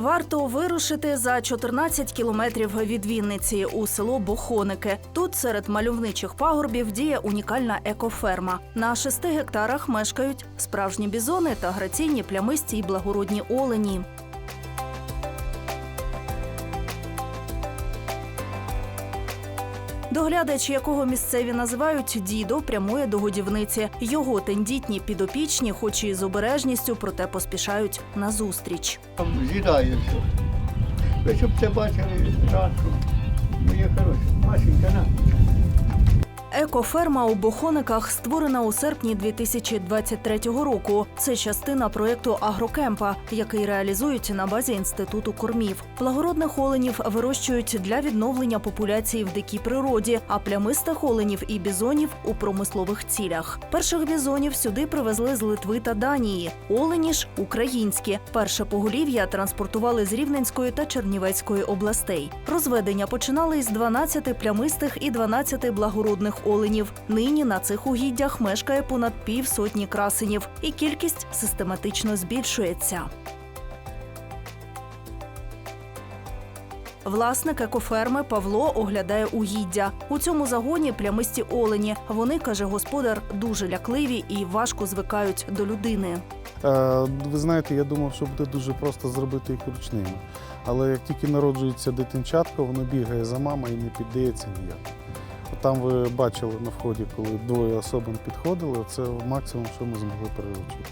Варто вирушити за 14 кілометрів від Вінниці у село Бохоники. Тут серед мальовничих пагорбів діє унікальна екоферма. На шести гектарах мешкають справжні бізони та граційні плямисті й благородні олені. Доглядач, якого місцеві називають дідо, прямує до годівниці. Його тендітні підопічні, хоч і з обережністю, проте поспішають назустріч. Там з'їдає все. Ви щоб це бачили зранку. Моє хороше, Машенька, на. Екоферма у Бохониках створена у серпні 2023 року. Це частина проєкту Агрокемпа, який реалізують на базі інституту кормів. Благородних оленів вирощують для відновлення популяції в дикій природі, а плямистих оленів і бізонів у промислових цілях. Перших бізонів сюди привезли з Литви та Данії. Олені ж українські. Перше поголів'я транспортували з Рівненської та Чернівецької областей. Розведення починали із 12 плямистих і 12 благородних оленів. Нині на цих угіддях мешкає понад півсотні красенів, і кількість систематично збільшується. Власник екоферми Павло оглядає угіддя. У цьому загоні плямисті олені. Вони, каже господар, дуже лякливі і важко звикають до людини. Е, Ви знаєте, я думав, що буде дуже просто зробити їх ручними. Але як тільки народжується дитинчатко, воно бігає за мамою і не піддається ніяк. Там ви бачили на вході, коли двоє особин підходили, це максимум, що ми змогли переручити.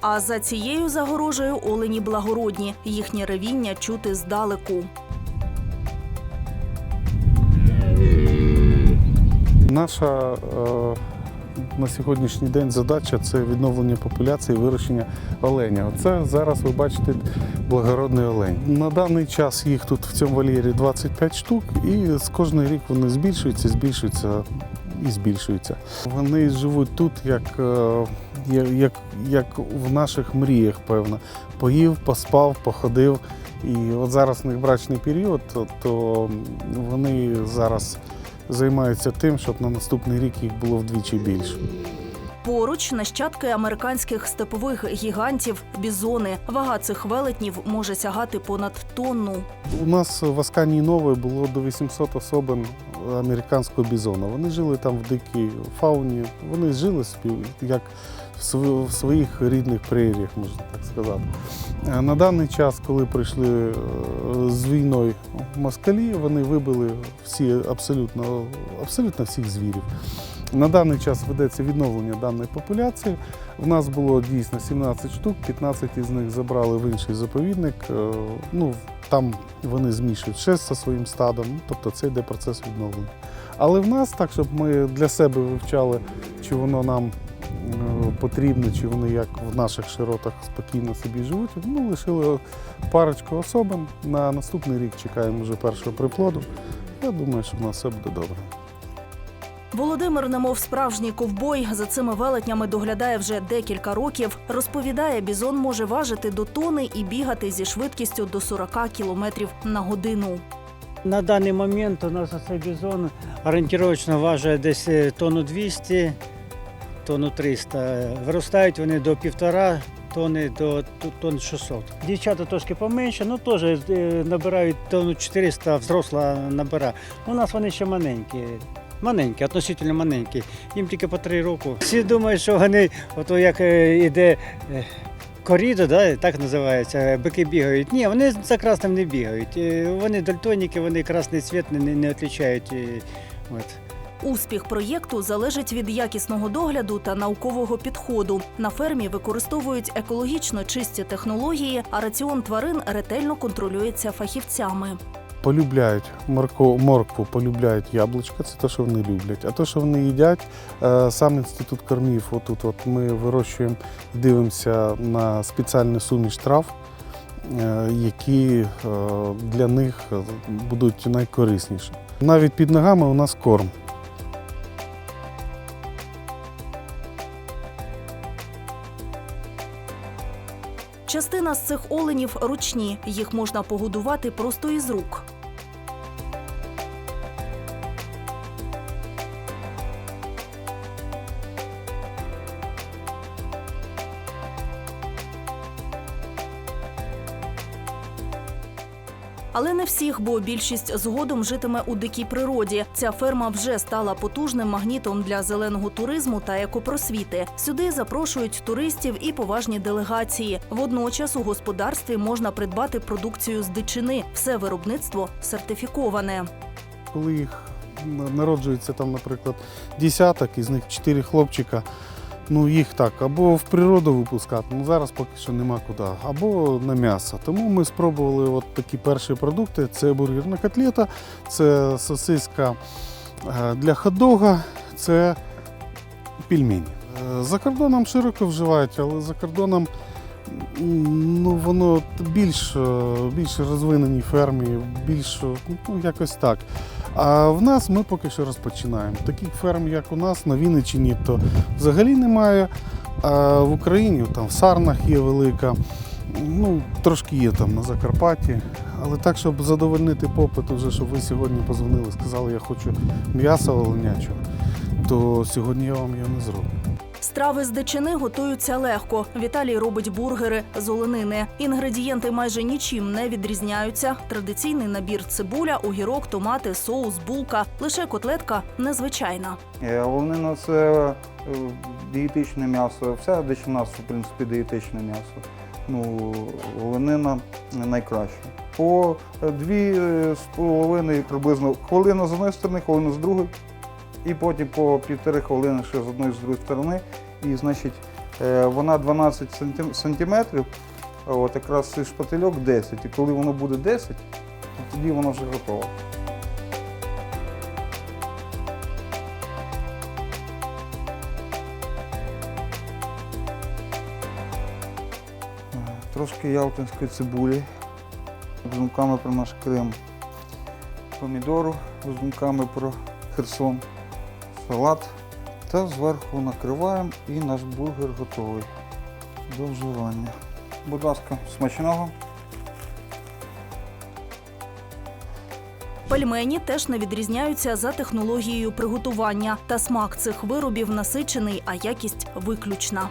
А за цією загорожею олені благородні. Їхнє ревіння чути здалеку. Наша е, на сьогоднішній день задача це відновлення популяції вирощення оленя. Це зараз ви бачите благородний олень. На даний час їх тут в цьому вольєрі 25 штук, і з кожний рік вони збільшуються, збільшуються і збільшуються. Вони живуть тут як, е, як, як, в наших мріях, певно. Поїв, поспав, походив. І от зараз у них брачний період, то вони зараз займаються тим, щоб на наступний рік їх було вдвічі більше. Поруч нащадки американських степових гігантів бізони. Вага цих велетнів може сягати понад тонну. У нас в Асканії Нової було до 800 особин американського бізона. Вони жили там в дикій фауні. Вони жили собі як в своїх рідних преріях, можна так сказати. Е, На даний час, коли прийшли е, з війною москалі, вони вибили всі абсолютно, абсолютно всіх звірів. На даний час ведеться відновлення даної популяції. У нас було дійсно 17 штук, 15 із них забрали в інший заповідник. Е, Ну, там вони змішують ще зі своїм стадом, тобто це йде процес відновлення. Але в нас так, щоб ми для себе вивчали, чи воно нам е, потрібно, чи вони як в наших широтах спокійно собі живуть. Ну, лишили парочку особин. На наступний рік чекаємо вже першого приплоду. Я думаю, що в нас все буде добре. Володимир, немов справжній ковбой, за цими велетнями доглядає вже декілька років. Розповідає, бізон може важити до тони і бігати зі швидкістю до 40 кілометрів на годину. На даний момент у нас цей бізон орієнтировочно важить десь тонну 200, тонну 300. Виростають вони до півтора тонни до тонн 600. Дівчата трошки поменше, ну теж е, набирають тонну 400, взросла набирає. У нас вони ще маленькі. Маленькі, относительно маленькі. Їм тільки по три роки. Всі думають, що вони, ото як е, іде е, корідо, да, так називається, е, бики бігають. Ні, вони за красним не бігають. Вони дальтоніки, вони красний цвіт не, не, е, От. Успіх проєкту залежить від якісного догляду та наукового підходу. На фермі використовують екологічно чисті технології, а раціон тварин ретельно контролюється фахівцями. Полюбляють морку, моркву, полюбляють яблучка, це те, що вони люблять. А те, що вони їдять, е, сам інститут кормів, отут от ми вирощуємо дивимося на спеціальну суміш трав, е, які е, для них будуть найкорисніші. Навіть під ногами у нас корм. Частина з цих оленів ручні. Їх можна погодувати просто із рук. Але не всіх, бо більшість згодом житиме у дикій природі. Ця ферма вже стала потужним магнітом для зеленого туризму та екопросвіти. Сюди запрошують туристів і поважні делегації. Водночас у господарстві можна придбати продукцію з дичини. Все виробництво сертифіковане. Коли їх народжується там, наприклад, десяток, із них чотири хлопчика. Ну, їх так, або в природу випускати, ну зараз поки що нема куди, або на м'ясо. Тому ми спробували от такі перші продукти: це бургерна котлета, це сосиска е, для хот-дога, це пельмені. Е, За кордоном широко вживають, але за кордоном ну, воно більш, більш розвинені фермі, більш ну, якось так. А в нас ми поки що розпочинаємо. Таких ферм, як у нас на Вінниччині, то взагалі немає. А в Україні там в Сарнах є велика, ну трошки є там на Закарпатті. Але так, щоб задовольнити попит, уже, щоб ви сьогодні позвонили, сказали, я хочу м'яса оленячого, то сьогодні я вам його не зроблю. Страви з дичини готуються легко. Віталій робить бургери з оленини. Інгредієнти майже нічим не відрізняються. Традиційний набір цибуля, огірок, томати, соус, булка. Лише котлетка незвичайна. Е, Оленина це е, дієтичне м'ясо. Вся дичина, в принципі, дієтичне м'ясо. Ну, оленина найкраще. По е, дві з половиною приблизно хвилина з одної сторони, хвилина з другої. І потім по півтори хвилини ще з одної з другої сторони. І, значить, е, вона 12 сантим- сантиметрів, от якраз шпательок 10. І коли воно буде 10, то тоді воно вже готово. Трошки ялтинської цибулі, з думками про наш Крим, помідору з думками про Херсон, салат. Та зверху накриваємо і наш бургер готовий до вживання. Будь ласка, смачного. Пельмені теж не відрізняються за технологією приготування. Та смак цих виробів насичений, а якість виключна.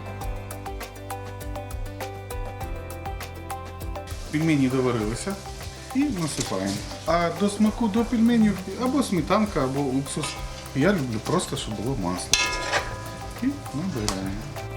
Пельмені доварилися і насипаємо. А до смаку до пельменів або сметанка, або уксус. Я люблю просто, щоб було масло. І набираємо.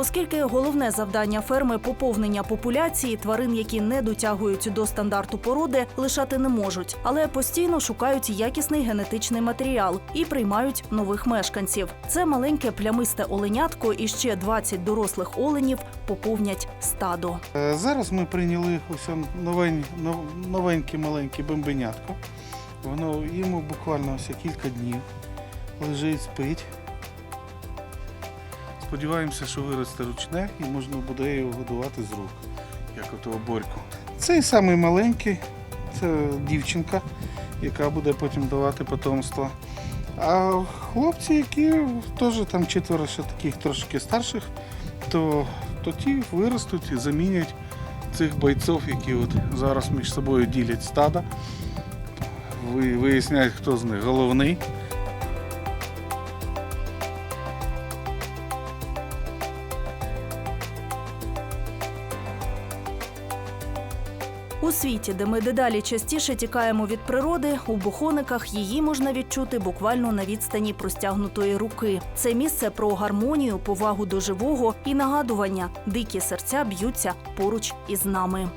Оскільки головне завдання ферми поповнення популяції тварин, які не дотягують до стандарту породи, лишати не можуть, але постійно шукають якісний генетичний матеріал і приймають нових мешканців. Це маленьке плямисте оленятко і ще 20 дорослих оленів поповнять стадо. Е, Зараз ми прийняли ось новень, новеньке маленьке бомбенятко. Воно йому буквально ось кілька днів. Лежить, спить. Сподіваємося, що виросте ручне і можна буде його годувати з рук, як ото борьку. Цей самий маленький, це дівчинка, яка буде потім давати потомство. А хлопці, які теж там четверо ще таких трошки старших, то, то ті виростуть і замінять цих бойців, які от зараз між собою ділять стада. Ви- Виясняють, хто з них головний. Світі, де ми дедалі частіше тікаємо від природи, у бухониках її можна відчути буквально на відстані простягнутої руки. Це місце про гармонію, повагу до живого і нагадування. Дикі серця б'ються поруч із нами.